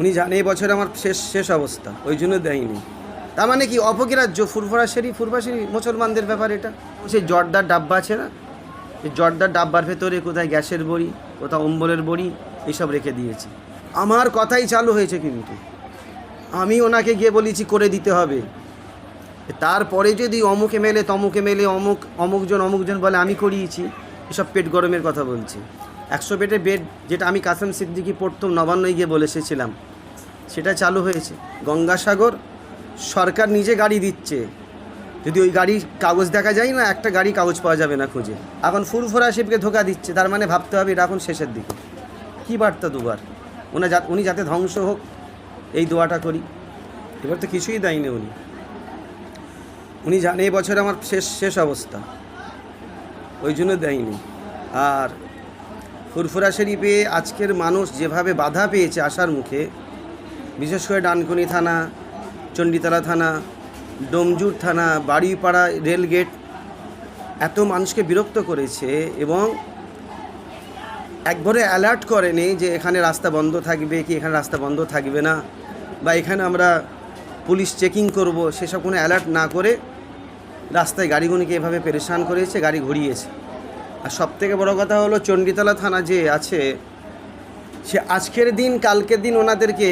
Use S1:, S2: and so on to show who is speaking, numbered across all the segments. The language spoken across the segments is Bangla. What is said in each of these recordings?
S1: উনি জানে এই বছর আমার শেষ শেষ অবস্থা, ওই জন্য দেয়নি। তার মানে কি অপগ্রাহ্য ফুরফা সেরি মুসলমানদের ব্যাপার এটা? সেই জর্দার ডাব্বা আছে না? এই জর্দার ডাব্বার ভেতরে কোথায় গ্যাসের বড়ি কোথাও অম্বলের বড়ি, এইসব রেখে দিয়েছে। আমার কথাই চালু হয়েছে কিন্তু। আমি ওনাকে গিয়ে বলেছি, করে দিতে হবে। তারপরে যদি অমুকে মেলে, তমুকে মেলে, অমুক, অমুকজন অমুকজন বলে, আমি করিয়েছি। এসব পেট গরমের কথা বলছি। একশো বেডের বেড, যেটা আমি কাসেম সিদ্দিকি পড়তাম নবান্নয় গিয়ে বলে এসেছিলাম সেটা চালু হয়েছে। গঙ্গাসাগর সরকার নিজে গাড়ি দিচ্ছে। যদি ওই গাড়ির কাগজ দেখা যায় না, একটা গাড়ি কাগজ পাওয়া যাবে না খুঁজে। এখন ফুরফুরা শিবকে ধোকা দিচ্ছে, তার মানে ভাবতে হবে এটা এখন শেষের দিকে। কী বার্তা দুবার? ওনা যা উনি যাতে ধ্বংস হোক, এই দোয়াটা করি। এবার তো কিছুই দেয়নি উনি। উনি জানে এই বছর আমার শেষ শেষ অবস্থা। ওই জন্য দেয়নি। আর ফুরফুরা শরীফে আজকের মানুষ যেভাবে বাধা পেয়েছে আসার মুখে, বিশেষ করে ডানকুনি থানা, চণ্ডীতলা থানা, ডোমজুর থানা, বাড়িপাড়া রেলগেট, এত মানুষকে বিরক্ত করেছে এবং একবারে অ্যালার্ট করেনি যে এখানে রাস্তা বন্ধ থাকবে কি এখানে রাস্তা বন্ধ থাকবে না, বা এখানে আমরা পুলিশ চেকিং করব, সেসব কোনো অ্যালার্ট না করে রাস্তায় গাড়িগুলিকে এভাবে পেরেশান করেছে, গাড়ি ঘুরিয়েছে। আর সবথেকে বড় কথা হলো চণ্ডীতলা থানা যে আছে, সে আজকের দিন, কালকের দিন ওনাদেরকে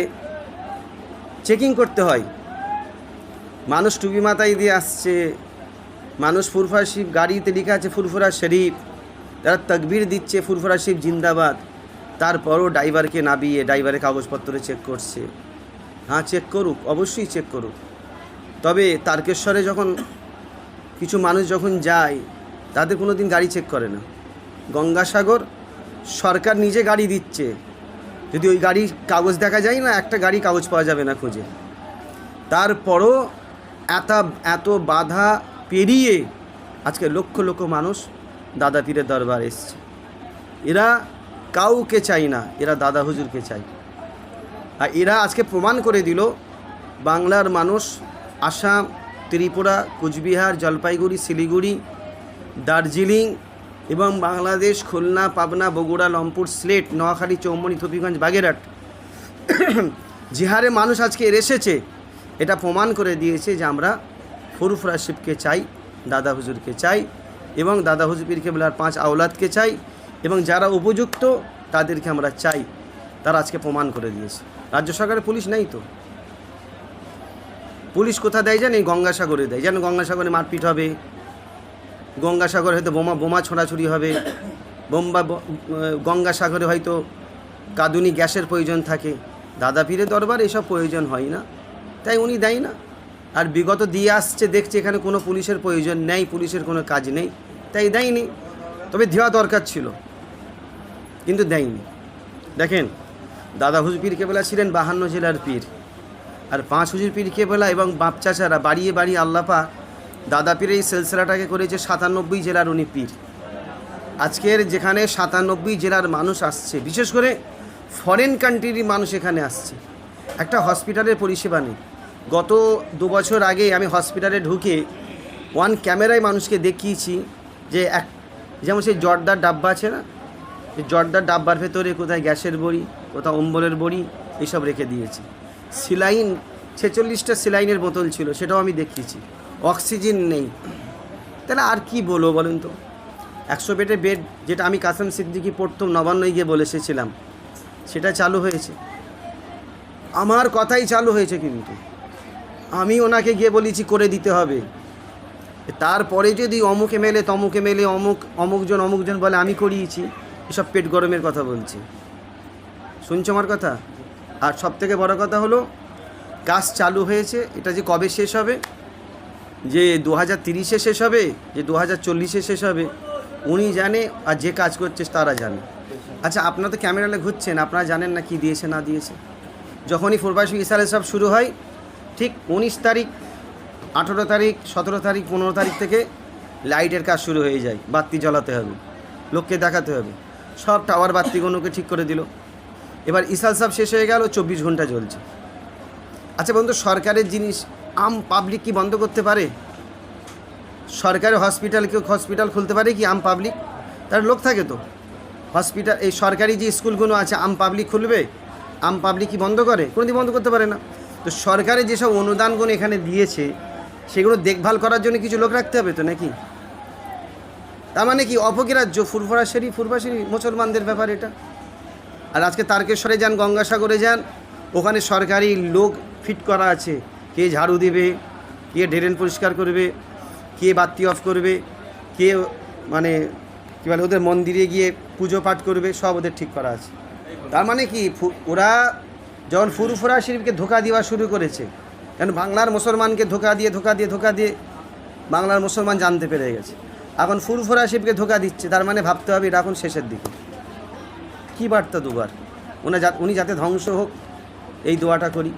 S1: চেকিং করতে হয়। মানুষ টুপি মাথায় দিয়ে আসছে, মানুষ ফুরফুরা শিব গাড়িতে লেখা আছে, ফুরফুরা শরীফ। তারা তকবির দিচ্ছে, ফুরফুরা শিব জিন্দাবাদ। তারপরও ড্রাইভারকে নাবিয়ে, ড্রাইভারের কাগজপত্র চেক করছে। হ্যাঁ চেক করুক, অবশ্যই চেক করুক। তবে তারকেশ্বরে যখন কিছু মানুষ যখন যায় তাদের কোনো দিন গাড়ি চেক করে না। গঙ্গাসাগর সরকার নিজে গাড়ি দিচ্ছে। যদি ওই গাড়ির কাগজ দেখা যায় না, একটা গাড়ি কাগজ পাওয়া যাবে না খুঁজে। তারপরও এত এত বাধা পেরিয়ে আজকে লক্ষ লক্ষ মানুষ দাদা পীরের দরবার এসছে। এরা কাউকে চাই না, এরা দাদা হুজুরকে চাই আর এরা আজকে প্রমাণ করে দিল, বাংলার মানুষ আসাম, ত্রিপুরা, কুচবিহার, জলপাইগুড়ি, শিলিগুড়ি দার্জিলিং এবং বাংলাদেশ, খুলনা, পাবনা, বগুড়া, লমপুর, স্লেট, নোয়াখালী চৌমনি থপিগঞ্জ, বাগেরহাট। যে হারে মানুষ আজকে এর এসেছে। এটা প্রমাণ করে দিয়েছে যে আমরা ফুরফুরা শিবকে চাই, দাদা হুজুরকে চাই এবং দাদা হুজুর পীর কেবলার পাঁচ আওলাদকে চাই এবং যারা উপযুক্ত তাদেরকে আমরা চাই। তারা আজকে প্রমাণ করে দিয়েছে। রাজ্য সরকারের পুলিশ নেই তো? পুলিশ কোথা দেয় জানি গঙ্গাসাগরে দেয়। যেন গঙ্গাসাগরে মারপিট হবে? গঙ্গাসাগরে হয়তো বোমা বোমা ছোড়াছুড়ি হবে। বোম্বা গঙ্গাসাগরে হয়তো কাঁদুনি গ্যাসের প্রয়োজন থাকে। দাদা পীরের দরবার এসব প্রয়োজন হয় না। তাই উনি দেয় না। আর বিগত দিয়ে আসছে, দেখছে এখানে কোনো পুলিশের প্রয়োজন নেই, পুলিশের কোনো কাজ নেই। তাই দেয়নি। তবে দেওয়া দরকার ছিল। কিন্তু দেয়নি। দেখেন, দাদা হুজুর পীর কেবলা ছিলেন বাহান্ন জেলার পীর। আর পাঁচ হুজুর পীর কেবলা এবং বাপ চাচারা বাড়িয়ে বাড়িয়ে আল্লাপা দাদা পীরের এই সিলসিলাটাকে করেছে সাতানব্বই জেলার উনি পীর। আজকের যেখানে সাতানব্বই জেলার মানুষ আসছে, বিশেষ করে ফরেন কান্ট্রির মানুষ এখানে আসছে। একটা হসপিটালের পরিষেবা নেই। গত দু বছর আগে আমি হসপিটালে ঢুকে ওয়ান ক্যামেরায় মানুষকে দেখিয়েছি যে এক, যেমন সেই জর্দার ডাব্বা আছে না? জর্দার ডাব্বার ভেতরে কোথায় গ্যাসের বড়ি কোথাও অম্বলের বড়ি এইসব রেখে দিয়েছি। সিলাইন, ছেচল্লিশটা সিলাইনের বোতল ছিল, সেটাও আমি দেখিয়েছি। অক্সিজেন নেই। তাহলে আর কি বলব বলুন তো? একশো বেডের বেড যেটা আমি কাসেম সিদ্দিকি পড়তাম নবান্নই গিয়ে বলে এসেছিলাম, সেটা চালু হয়েছে। আমার কথাই চালু হয়েছে কিন্তু। আমি ওনাকে গিয়ে বলেছি, করে দিতে হবে। তারপরে যদি অমুকে মেলে তমুকে মেলে অমুক, অমুকজন অমুকজন বলে, আমি করিয়েছি। এসব পেট গরমের কথা বলছি। শুনছো আমার কথা? আর সব থেকে বড় কথা হলো কাজ চালু হয়েছে, এটা যে কবে শেষ হবে যে দু হাজার তিরিশে শেষ হবে, যে দু হাজার চল্লিশে শেষ হবে, উনি জানে আর যে কাজ করছে তারা জানে। আচ্ছা আপনারা তো ক্যামেরালে ঘুরছেন, আপনারা জানেন না কি দিয়েছে, না দিয়েছে? যখনই ফুরবাসী ইসালে সব শুরু হয়, ঠিক উনিশ তারিখ, আঠেরো তারিখ, সতেরো তারিখ, পনেরো তারিখ থেকে লাইটের কাজ শুরু হয়ে যায়, বাতি জ্বালাতে হবে, লোককে দেখাতে হবে। সব টাওয়ার বাতিগুলোকে ঠিক করে দিল। এবার ইসাল সব শেষ হয়ে গেল, চব্বিশ ঘণ্টা চলছে। আচ্ছা বন্ধু, সরকারের জিনিস আম পাবলিক কি বন্ধ করতে পারে? সরকারি হসপিটাল কেউ হসপিটাল খুলতে পারে কি আম পাবলিক তার লোক থাকে তো। হসপিটাল এই সরকারি যে স্কুলগুলো আছে, আম পাবলিক খুলবে? আম পাবলিক কি বন্ধ করে? কোনোদিন বন্ধ করতে পারে না। তো সরকারের যেসব অনুদানগুলো এখানে দিয়েছে, সেগুলো দেখভাল করার জন্য কিছু লোক রাখতে হবে তো নাকি? তার মানে কি অপগ্রাহ্য ফুরফুরাশারি ফুরফাশারি মুসলমানদের ব্যাপার এটা। আর আজকে তারকেশ্বরে যান, গঙ্গাসাগরে যান, ওখানে সরকারি লোক ফিট করা আছে। কে ঝাড়ু দেবে, কে ড্রেন পরিষ্কার করবে, কে বাতি অফ করবে, কে মানে কী বলে ওদের মন্দিরে গিয়ে পুজো পাঠ করবে, সব ওদের ঠিক করা আছে। তার মানে কি ওরা যখন ফুরফুরা শরীফকে ধোকা দেওয়া শুরু করেছে, কেন বাংলার মুসলমানকে ধোকা দিয়ে ধোকা দিয়ে ধোকা দিয়ে বাংলার মুসলমান জানতে পেরে গেছে। এখন ফুরফুরা শরীফকে ধোকা দিচ্ছে, তার মানে ভাবতে হবে এটা এখন শেষের দিকে। কী বার্তা দুবার? ওনা উনি যাতে ধ্বংস হোক, এই দোয়াটা করি।